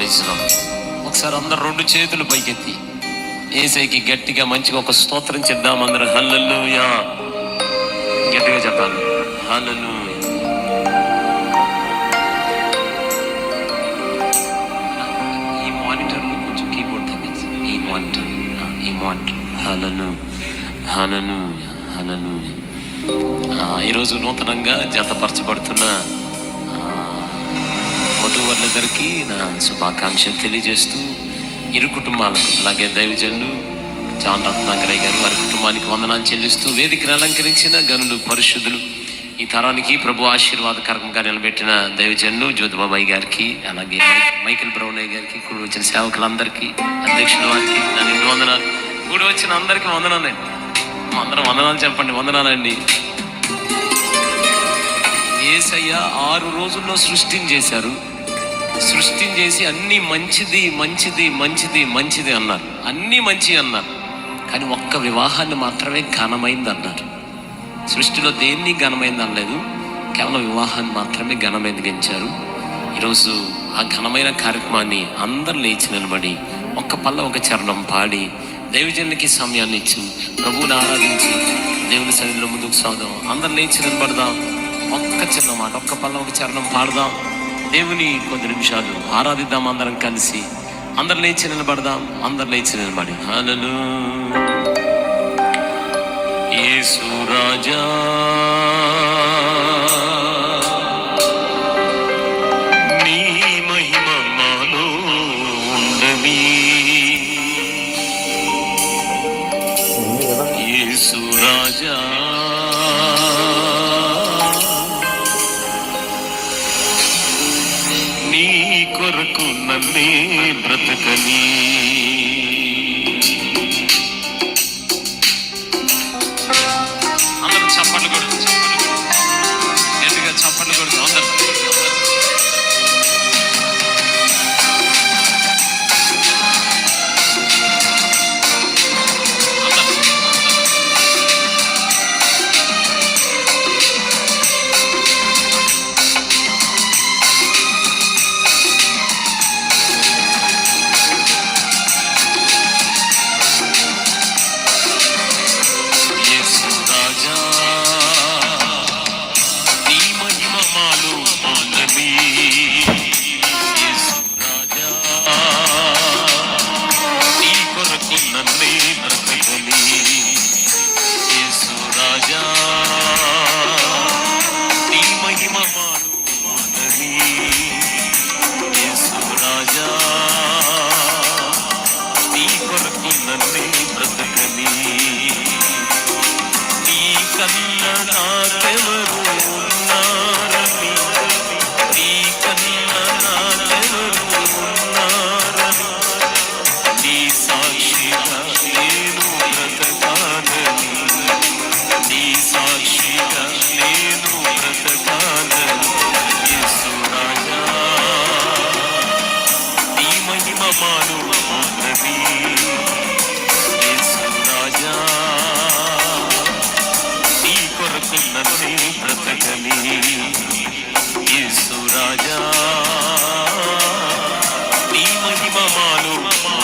ప్రయోజనం. ఒకసారి అందరు రెండు చేతులు పైకెత్తి. ఏసైకి గట్టిగా మంచిగా ఒక స్తోత్రం చెప్దాం అందరూ. హల్లెలూయా. గట్టిగా చెప్పాలి. హల్లెలూయా. ఈ మానిటర్ కొంచెం కీబోర్డ్ తగ్గించి. ఈ మానిటర్. ఈ మానిటర్. హలను హలను హలను ఈరోజు నూతనంగా జతపరచబడుతున్న వధువులందరికీ నా శుభాకాంక్షలు తెలియజేస్తూ ఇరు కుటుంబాలకు అలాగే దైవజనులు జాన్ రత్నాకరయ్య గారు వారి కుటుంబానికి వందనాలు చెల్లిస్తూ వేదికను అలంకరించిన గనులు పరిశుద్ధులు ఈ తరానికి ప్రభు ఆశీర్వాదకరంగా నిలబెట్టిన దైవజనులు జ్యోతిబాబాయి గారికి అలాగే మైకిల్ బ్రౌనయ్య గారికి కూడి వచ్చిన సేవకులందరికీ అధ్యక్షుల వారికి నా నిండు వందనాలు కూడి వచ్చిన అందరికీ వందనాలండి అందరం వందనాలు చెప్పండి వందనాలండి ఏసయ్య ఆరు రోజుల్లో సృష్టిని చేశారు సృష్టిని చేసి అన్ని మంచిది మంచిది మంచిది మంచిది అన్నారు. అన్ని మంచి అన్నారు. కానీ ఒక్క వివాహాన్ని మాత్రమే ఘనమైంది అన్నారు సృష్టిలో దేన్ని ఘనమైంది అనలేదు కేవలం వివాహాన్ని మాత్రమే ఘనమైంది ఈరోజు ఆ ఘనమైన కార్యక్రమాన్ని అందరు లేచి నిలబడి ఒక్క పల్ల ఒక చరణం పాడి దైవజనులకి సమయాన్ని ఇచ్చి ప్రభువుని ఆరాధించి దేవుని సన్నిధిలో ముందుకు సాగుదాం. అందరు లేచి నిలబడదాం. ఒక్క చిన్న మాట ఒక్క పల్ల ఒక చరణం పాడదాం. దేవుని కొద్ది నిమిషాలు ఆరాధిద్దాం అందరం కలిసి. అందరు లేచి నిలబడదాం అందరు లేచి నిలబడి. హలలు యేసు రాజా. నీ కన్న నాకెవరు మహిమ మాను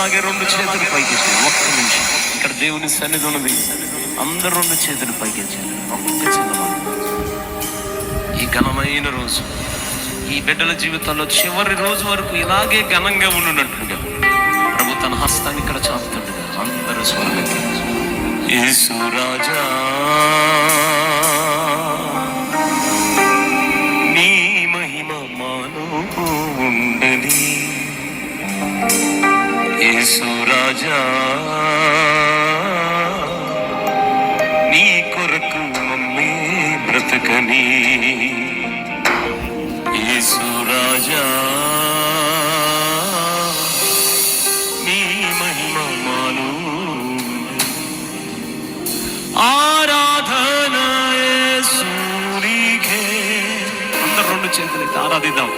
అలాగే రెండు చేతులు పైకెత్తి ఒక్క నిమిషం. ఇక్కడ దేవుని సన్నిధి ఉన్నది. అందరు రెండు చేతులు పైకెత్తారు ఒక్క చిన్న ఈ ఘనమైన రోజు. ఈ బిడ్డల జీవితంలో చివరి రోజు వరకు ఇలాగే ఘనంగా ఉండునట్లుగా ప్రభు తన హస్తాన్ని ఇక్కడ చాపుతుండగా అందరూ స్వర్గకి యేసు రాజా. యేసు రాజా. నీ కొరకు మమ్మీ బ్రతకని. యేసు రాజా. నీ మహిమ మాలో ఆరాధన యేసునికే. అందరు రెండు చేతులైతే ఆరాధిద్దాం.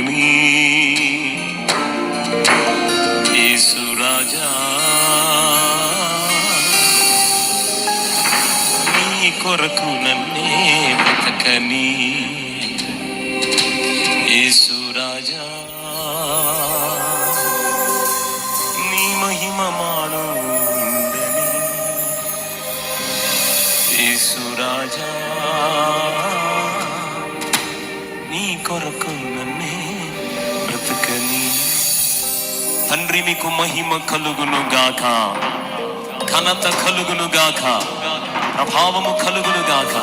ఉండని యేసు నీ కొరకు నన్నే బతకని యేసు నీ మహిమ మాలో ఉండని. నీ కొరకు తండ్రి మీకు మహిమ కలుగును గాక ఘనత కలుగును గాక ప్రభావము కలుగును గాక